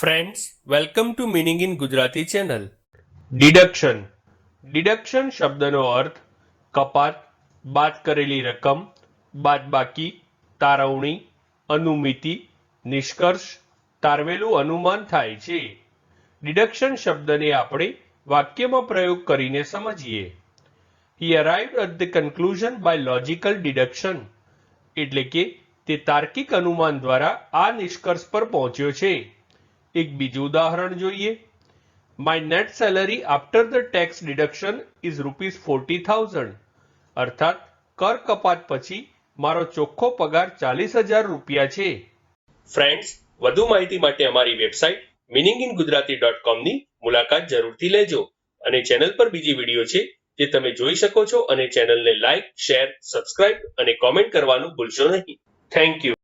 Friends welcome to meaning in Gujarati channel deduction deduction શબ્દનો અર્થ, કપાત, બાદ કરેલી રકમ, બાદબાકી, તારવણી, અનુમિતિ, નિષ્કર્ષ, તારવેલું અનુમાન થાય છે. ડિડક્શન શબ્દને આપણે વાક્યમાં પ્રયોગ કરીને સમજીએ. He arrived at the conclusion by logical deduction એટલે કે તે તાર્કિક અનુમાન દ્વારા આ નિષ્કર્ષ પર પહોંચ્યો છે. એક બીજું ઉદાહરણ જોઈએ. My net salary after the tax deduction is rupees forty thousand અર્થાત, કર કપાત પછી મારો ચોખ્ખો પગાર ચાલીસ હજાર રૂપિયા છે. ફ્રેન્ડ્સ વધુ માહિતી માટે અમારી website meaning in Gujarati dot કોમની મુલાકાત જરૂરથી લેજો. અને ચેનલ પર બીજી વીડિયો છે જે તમે જોઈ શકો છો અને ચેનલને લાઇક શેર સબસ્ક્રાઇબ અને કોમેન્ટ કરવાનું ભૂલશો નહીં. Thank you